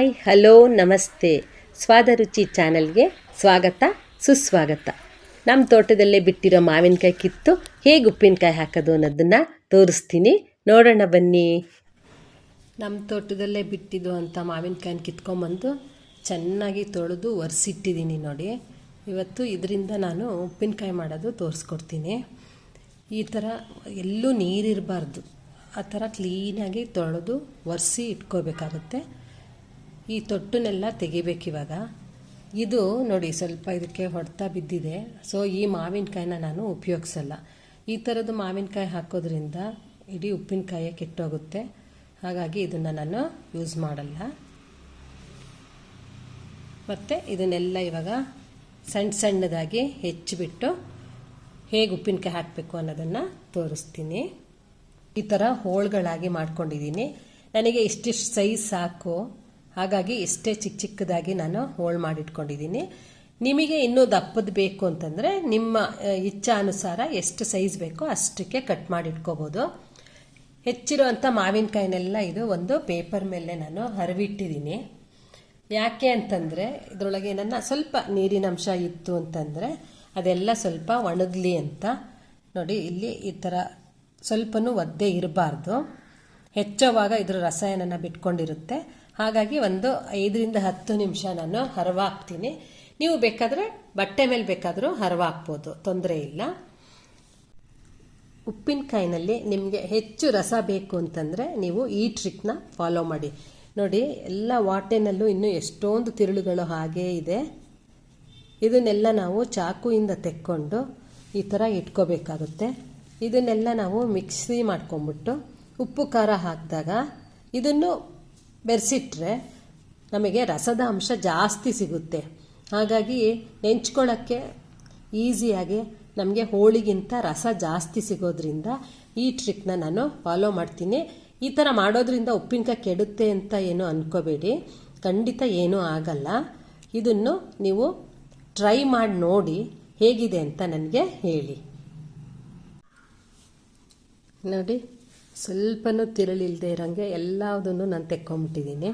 Hi, hello, ನಮಸ್ತೆ. ಸ್ವಾದ ರುಚಿ ಚಾನಲ್ಗೆ ಸ್ವಾಗತ, ಸುಸ್ವಾಗತ. ನಮ್ಮ ತೋಟದಲ್ಲೇ ಬಿಟ್ಟಿರೋ ಮಾವಿನಕಾಯಿ ಕಿತ್ತು ಹೇಗೆ ಉಪ್ಪಿನಕಾಯಿ ಹಾಕೋದು ಅನ್ನೋದನ್ನು ತೋರಿಸ್ತೀನಿ. ನೋಡೋಣ ಬನ್ನಿ. ನಮ್ಮ ತೋಟದಲ್ಲೇ ಬಿಟ್ಟಿದ್ದು ಅಂತ ಮಾವಿನಕಾಯಿನ ಕಿತ್ಕೊಂಬಂದು ಚೆನ್ನಾಗಿ ತೊಳೆದು ಒರೆಸಿಟ್ಟಿದ್ದೀನಿ ನೋಡಿ. ಇವತ್ತು ಇದರಿಂದ ನಾನು ಉಪ್ಪಿನಕಾಯಿ ಮಾಡೋದು ತೋರಿಸ್ಕೊಡ್ತೀನಿ. ಈ ಥರ ಎಲ್ಲೂ ನೀರಿರಬಾರ್ದು. ಆ ಥರ ಕ್ಲೀನಾಗಿ ತೊಳೆದು ಒರೆಸಿ ಇಟ್ಕೋಬೇಕಾಗುತ್ತೆ. ಈ ತೊಟ್ಟನ್ನೆಲ್ಲ ತೆಗಿಬೇಕಿವಾಗ ಇದು ನೋಡಿ ಸ್ವಲ್ಪ ಇದಕ್ಕೆ ಹೊಡೆತ ಬಿದ್ದಿದೆ. ಸೊ ಈ ಮಾವಿನಕಾಯಿನ ನಾನು ಉಪಯೋಗಿಸಲ್ಲ. ಈ ಥರದ್ದು ಮಾವಿನಕಾಯಿ ಹಾಕೋದ್ರಿಂದ ಇಡೀ ಉಪ್ಪಿನಕಾಯಿ ಕೆಟ್ಟೋಗುತ್ತೆ. ಹಾಗಾಗಿ ಇದನ್ನು ನಾನು ಯೂಸ್ ಮಾಡಲ್ಲ. ಮತ್ತು ಇದನ್ನೆಲ್ಲ ಇವಾಗ ಸಣ್ಣ ಸಣ್ಣದಾಗಿ ಹೆಚ್ಚಿಬಿಟ್ಟು ಹೇಗೆ ಉಪ್ಪಿನಕಾಯಿ ಹಾಕಬೇಕು ಅನ್ನೋದನ್ನು ತೋರಿಸ್ತೀನಿ. ಈ ಥರ ಹೋಳ್ಗಳಾಗಿ ಮಾಡ್ಕೊಂಡಿದ್ದೀನಿ. ನನಗೆ ಇಷ್ಟಿಷ್ಟು ಸೈಜ್ ಸಾಕು. ಹಾಗಾಗಿ ಇಷ್ಟೇ ಚಿಕ್ಕ ಚಿಕ್ಕದಾಗಿ ನಾನು ಹೋಳು ಮಾಡಿಟ್ಕೊಂಡಿದ್ದೀನಿ. ನಿಮಗೆ ಇನ್ನೂ ದಪ್ಪದ ಬೇಕು ಅಂತಂದರೆ ನಿಮ್ಮ ಇಚ್ಛಾನುಸಾರ ಎಷ್ಟು ಸೈಜ್ ಬೇಕೋ ಅಷ್ಟಕ್ಕೆ ಕಟ್ ಮಾಡಿಟ್ಕೋಬೋದು. ಹೆಚ್ಚಿರುವಂಥ ಮಾವಿನಕಾಯಿನೆಲ್ಲ ಇದು ಒಂದು ಪೇಪರ್ ಮೇಲೆ ನಾನು ಹರವಿಟ್ಟಿದ್ದೀನಿ. ಯಾಕೆ ಅಂತಂದರೆ ಇದರೊಳಗೆ ನನ್ನ ಸ್ವಲ್ಪ ನೀರಿನ ಅಂಶ ಇತ್ತು ಅಂತಂದರೆ ಅದೆಲ್ಲ ಸ್ವಲ್ಪ ಒಣಗಲಿ ಅಂತ. ನೋಡಿ, ಇಲ್ಲಿ ಈ ಥರ ಸ್ವಲ್ಪನೂ ಒದ್ದೆ ಇರಬಾರ್ದು. ಹೆಚ್ಚೋವಾಗ ಇದರ ರಸಾಯನನ ಬಿಟ್ಕೊಂಡಿರುತ್ತೆ. ಹಾಗಾಗಿ ಒಂದು ಐದರಿಂದ ಹತ್ತು ನಿಮಿಷ ನಾನು ಹರವಾಗ್ತೀನಿ. ನೀವು ಬೇಕಾದರೆ ಬಟ್ಟೆ ಮೇಲೆ ಬೇಕಾದರೂ ಹರವಾಗ್ಬೋದು, ತೊಂದರೆ ಇಲ್ಲ. ಉಪ್ಪಿನಕಾಯಿನಲ್ಲಿ ನಿಮಗೆ ಹೆಚ್ಚು ರಸ ಬೇಕು ಅಂತಂದರೆ ನೀವು ಈ ಟ್ರಿಕ್ನ ಫಾಲೋ ಮಾಡಿ. ನೋಡಿ, ಎಲ್ಲ ವಾಟೆನಲ್ಲೂ ಇನ್ನೂ ಎಷ್ಟೊಂದು ತಿರುಳುಗಳು ಹಾಗೇ ಇದೆ. ಇದನ್ನೆಲ್ಲ ನಾವು ಚಾಕುಯಿಂದ ತೆಕ್ಕೊಂಡು ಈ ಥರ ಇಟ್ಕೋಬೇಕಾಗುತ್ತೆ. ಇದನ್ನೆಲ್ಲ ನಾವು ಮಿಕ್ಸಿ ಮಾಡ್ಕೊಂಬಿಟ್ಟು ಉಪ್ಪು ಖಾರ ಹಾಕಿದಾಗ ಇದನ್ನು ಬೆರೆಸಿಟ್ರೆ ನಮಗೆ ರಸದ ಅಂಶ ಜಾಸ್ತಿ ಸಿಗುತ್ತೆ. ಹಾಗಾಗಿ ನೆಂಚ್ಕೊಳ್ಳೋಕ್ಕೆ ಈಸಿಯಾಗಿ ನಮಗೆ ಹೋಳಿಗಿಂತ ರಸ ಜಾಸ್ತಿ ಸಿಗೋದ್ರಿಂದ ಈ ಟ್ರಿಕ್ನ ನಾನು ಫಾಲೋ ಮಾಡ್ತೀನಿ. ಈ ಥರ ಮಾಡೋದ್ರಿಂದ ಉಪ್ಪಿನಕಾಯಿ ಕೆಡುತ್ತೆ ಅಂತ ಏನು ಅಂದ್ಕೋಬೇಡಿ ಖಂಡಿತ ಏನೂ ಆಗಲ್ಲ. ಇದನ್ನು ನೀವು ಟ್ರೈ ಮಾಡಿ ನೋಡಿ ಹೇಗಿದೆ ಅಂತ ನನಗೆ ಹೇಳಿ. ನೋಡಿ. ಸ್ವಲ್ಪನೂ ತಿರುಳಿಲ್ದೆ ಇರೋಂಗೆ ಎಲ್ಲದನ್ನು ನಾನು ತೆಕ್ಕೊಂಬಿಟ್ಟಿದ್ದೀನಿ.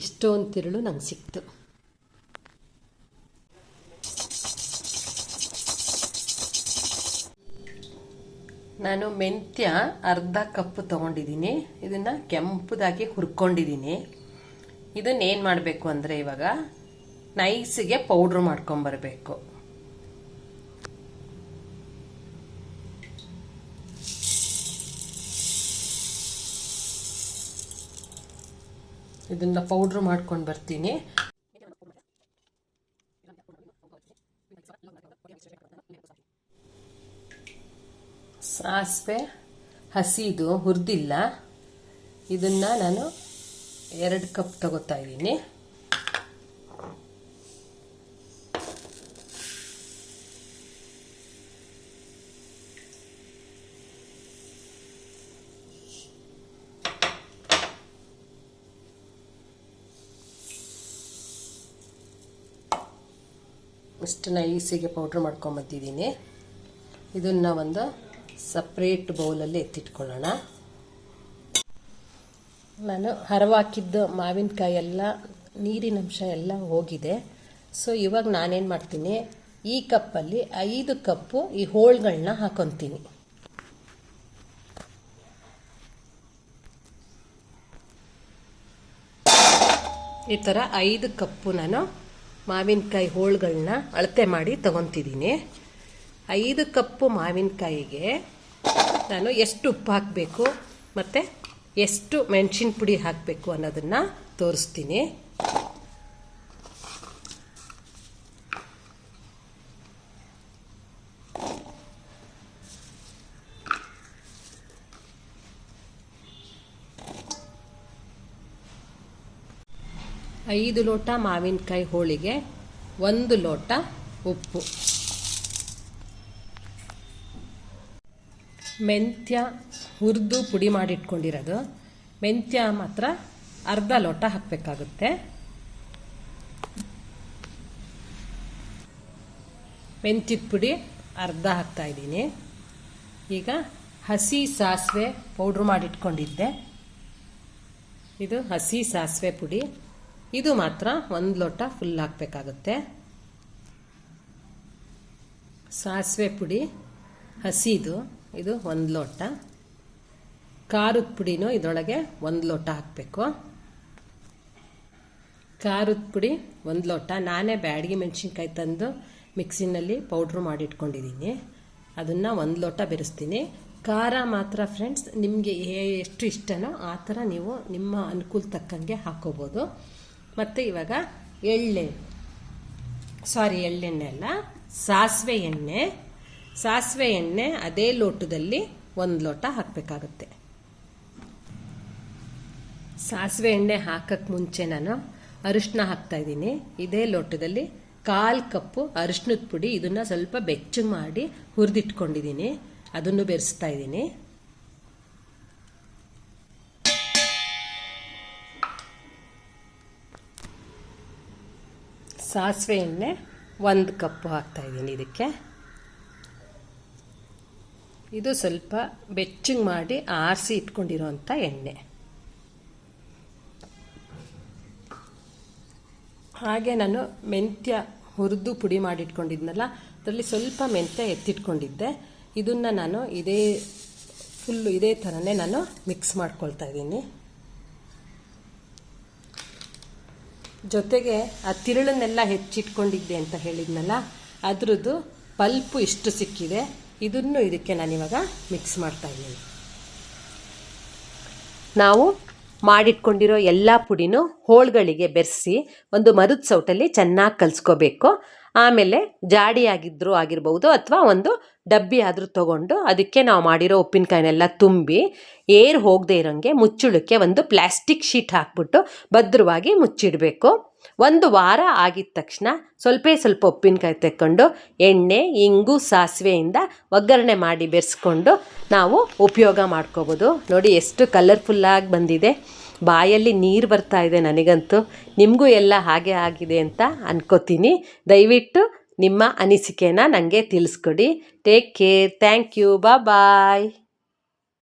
ಇಷ್ಟೊಂದು ತಿರುಳು ನಂಗೆ ಸಿಕ್ತು. ನಾನು ಮೆಂತ್ಯ ಅರ್ಧ ಕಪ್ ತೊಗೊಂಡಿದ್ದೀನಿ. ಇದನ್ನು ಕೆಂಪುದಾಗಿ ಹುರ್ಕೊಂಡಿದ್ದೀನಿ. ಇದನ್ನೇನು ಮಾಡಬೇಕು ಅಂದರೆ ಇವಾಗ ನೈಸಿಗೆ ಪೌಡ್ರ್ ಮಾಡ್ಕೊಂಬರ್ಬೇಕು. ಇದನ್ನ ಪೌಡ್ರ್ ಮಾಡ್ಕೊಂಡು ಬರ್ತೀನಿ. ಸಾಸಿವೆ ಹಸಿದು ಹುರಿದಿಲ್ಲ. ಇದನ್ನು ನಾನು ಎರಡು ಕಪ್ ತಗೋತಾ ಇದ್ದೀನಿ. ಇಷ್ಟು ನೈಸಿಗೆ ಪೌಡ್ರ್ ಮಾಡ್ಕೊಂಬಂದಿದ್ದೀನಿ. ಇದನ್ನು ಒಂದು ಸಪ್ರೇಟ್ ಬೌಲಲ್ಲಿ ಎತ್ತಿಟ್ಕೊಳ್ಳೋಣ. ನಾನು ಹರವಾಕಿದ್ದ ಮಾವಿನಕಾಯಿ ಎಲ್ಲ ನೀರಿನ ಅಂಶ ಎಲ್ಲ ಹೋಗಿದೆ. ಸೊ ಇವಾಗ ನಾನೇನು ಮಾಡ್ತೀನಿ, ಈ ಕಪ್ಪಲ್ಲಿ ಐದು ಕಪ್ಪು ಈ ಹೋಳ್ಗಳನ್ನ ಹಾಕೊತೀನಿ. ಈ ಥರ ಐದು ಕಪ್ಪು ನಾನು ಮಾವಿನಕಾಯಿ ಹೋಳುಗಳನ್ನ ಅಳತೆ ಮಾಡಿ ತಗೊತಿದ್ದೀನಿ. ಐದು ಕಪ್ಪು ಮಾವಿನಕಾಯಿಗೆ ನಾನು ಎಷ್ಟು ಉಪ್ಪು ಹಾಕಬೇಕು ಮತ್ತು ಎಷ್ಟು ಮೆಣಸಿನ ಪುಡಿ ಹಾಕಬೇಕು ಅನ್ನೋದನ್ನು ತೋರಿಸ್ತೀನಿ. ಐದು ಲೋಟ ಮಾವಿನಕಾಯಿ ಹೋಳಿಗೆ, ಒಂದು ಲೋಟ ಉಪ್ಪು. ಮೆಂತ್ಯ ಹುರಿದು ಪುಡಿ ಮಾಡಿಟ್ಕೊಂಡಿರೋದು. ಮೆಂತ್ಯ ಮಾತ್ರ ಅರ್ಧ ಲೋಟ ಹಾಕಬೇಕಾಗುತ್ತೆ. ಮೆಂತ್ಯದ ಪುಡಿ ಅರ್ಧ ಹಾಕ್ತಾ ಇದ್ದೀನಿ. ಈಗ ಹಸಿ ಸಾಸಿವೆ ಪೌಡ್ರ್ ಮಾಡಿಟ್ಕೊಂಡಿದ್ದೆ. ಇದು ಹಸಿ ಸಾಸಿವೆ ಪುಡಿ. ಇದು ಮಾತ್ರ ಒಂದು ಲೋಟ ಫುಲ್ ಹಾಕಬೇಕಾಗುತ್ತೆ. ಸಾಸಿವೆ ಪುಡಿ ಹಸಿದು ಇದು ಒಂದು ಲೋಟ. ಖಾರದ ಪುಡಿನೂ ಇದರೊಳಗೆ ಒಂದು ಲೋಟ ಹಾಕಬೇಕು. ಖಾರದ ಪುಡಿ ಒಂದು ಲೋಟ. ನಾನೇ ಬ್ಯಾಡಗಿ ಮೆಣಸಿನ್ಕಾಯಿ ತಂದು ಮಿಕ್ಸಿನಲ್ಲಿ ಪೌಡ್ರ್ ಮಾಡಿಟ್ಕೊಂಡಿದ್ದೀನಿ. ಅದನ್ನು ಒಂದು ಲೋಟ ಬೆರೆಸ್ತೀನಿ. ಖಾರ ಮಾತ್ರ ಫ್ರೆಂಡ್ಸ್ ನಿಮಗೆ ಎಷ್ಟು ಇಷ್ಟನೋ ಆ ಥರ ನೀವು ನಿಮ್ಮ ಅನುಕೂಲ ತಕ್ಕಂಗೆ ಹಾಕೋಬೋದು. ಮತ್ತು ಇವಾಗ ಎಳ್ಳೆ. ಸಾರಿ ಎಳ್ಳೆಣ್ಣೆ ಅಲ್ಲ. ಸಾಸಿವೆ ಎಣ್ಣೆ. ಸಾಸಿವೆ ಎಣ್ಣೆ ಅದೇ ಲೋಟದಲ್ಲಿ ಒಂದು ಲೋಟ ಹಾಕಬೇಕಾಗುತ್ತೆ. ಸಾಸಿವೆ ಎಣ್ಣೆ ಹಾಕಕ್ಕೆ ಮುಂಚೆ ನಾನು ಅರಿಶಿನ ಹಾಕ್ತಾ ಇದ್ದೀನಿ. ಇದೇ ಲೋಟದಲ್ಲಿ ಕಾಲು ಕಪ್ಪು ಅರಿಶಿನದ ಪುಡಿ ಇದನ್ನು ಸ್ವಲ್ಪ ಬೆಚ್ಚಗೆ ಮಾಡಿ ಹುರಿದಿಟ್ಕೊಂಡಿದ್ದೀನಿ. ಅದನ್ನು ಬೆರೆಸ್ತಾ ಇದ್ದೀನಿ. ಸಾಸಿವೆ ಎಣ್ಣೆ ಒಂದು ಕಪ್ಪು ಹಾಕ್ತಾಯಿದ್ದೀನಿ ಇದಕ್ಕೆ. ಇದು ಸ್ವಲ್ಪ ಬೆಚ್ಚಗೆ ಮಾಡಿ ಆರಿಸಿ ಇಟ್ಕೊಂಡಿರೋಂಥ ಎಣ್ಣೆ. ಹಾಗೆ ನಾನು ಮೆಂತ್ಯ ಹುರಿದು ಪುಡಿ ಮಾಡಿಟ್ಕೊಂಡಿದ್ನಲ್ಲ, ಅದರಲ್ಲಿ ಸ್ವಲ್ಪ ಮೆಂತ್ಯ ಎತ್ತಿಟ್ಕೊಂಡಿದ್ದೆ. ಇದನ್ನು ನಾನು ಇದೇ ಫುಲ್ಲು ಇದೇ ಥರನೇ ನಾನು ಮಿಕ್ಸ್ ಮಾಡ್ಕೊಳ್ತಾ ಇದ್ದೀನಿ. ಜೊತೆಗೆ ಆ ತಿರುಳನ್ನೆಲ್ಲ ಹೆಚ್ಚಿಟ್ಕೊಂಡಿದ್ದೆ ಅಂತ ಹೇಳಿದ್ನಲ್ಲ, ಅದ್ರದ್ದು ಪಲ್ಪು ಇಷ್ಟು ಸಿಕ್ಕಿದೆ. ಇದನ್ನು ಇದಕ್ಕೆ ನಾನಿವಾಗ ಮಿಕ್ಸ್ ಮಾಡ್ತಾ ಇದ್ದೀನಿ. ನಾವು ಮಾಡಿಟ್ಕೊಂಡಿರೋ ಎಲ್ಲ ಪುಡಿನೂ ಹೋಳುಗಳಿಗೆ ಬೆರೆಸಿ ಒಂದು ಮರದ ಸೌಟಲ್ಲಿ ಚೆನ್ನಾಗಿ ಕಲಿಸ್ಕೋಬೇಕು. ಆಮೇಲೆ ಜಾಡಿಯಾಗಿದ್ದರೂ ಆಗಿರ್ಬೋದು ಅಥವಾ ಒಂದು ಡಬ್ಬಿ ಆದರೂ ತಗೊಂಡು ಅದಕ್ಕೆ ನಾವು ಮಾಡಿರೋ ಉಪ್ಪಿನಕಾಯಿನೆಲ್ಲ ತುಂಬಿ ಏರ್ ಹೋಗದೆ ಇರೋಂಗೆ ಮುಚ್ಚುಳಕ್ಕೆ ಒಂದು ಪ್ಲ್ಯಾಸ್ಟಿಕ್ ಶೀಟ್ ಹಾಕ್ಬಿಟ್ಟು ಭದ್ರವಾಗಿ ಮುಚ್ಚಿಡಬೇಕು. ಒಂದು ವಾರ ಆಗಿದ ತಕ್ಷಣ ಸ್ವಲ್ಪ ಸ್ವಲ್ಪ ಉಪ್ಪಿನಕಾಯಿ ತೆಕ್ಕೊಂಡು ಎಣ್ಣೆ, ಇಂಗು, ಸಾಸಿವೆಯಿಂದ ಒಗ್ಗರಣೆ ಮಾಡಿ ಬೆರೆಸ್ಕೊಂಡು ನಾವು ಉಪಯೋಗ ಮಾಡ್ಕೋಬೋದು. ನೋಡಿ ಎಷ್ಟು ಕಲರ್ಫುಲ್ಲಾಗಿ ಬಂದಿದೆ. ಬಾಯಲ್ಲಿ ನೀರು ಬರ್ತಾ ಇದೆ ನನಗಂತೂ. ನಿಮಗೂ ಎಲ್ಲ ಹಾಗೆ ಆಗಿದೆ ಅಂತ ಅನ್ಕೋತೀನಿ. ದಯವಿಟ್ಟು ನಿಮ್ಮ ಅನಿಸಿಕೆನ ನನಗೆ ತಿಳಿಸ್ಕೊಡಿ. ಟೇಕ್ ಕೇರ್ ಥ್ಯಾಂಕ್ ಯು ಬಾ ಬಾಯ್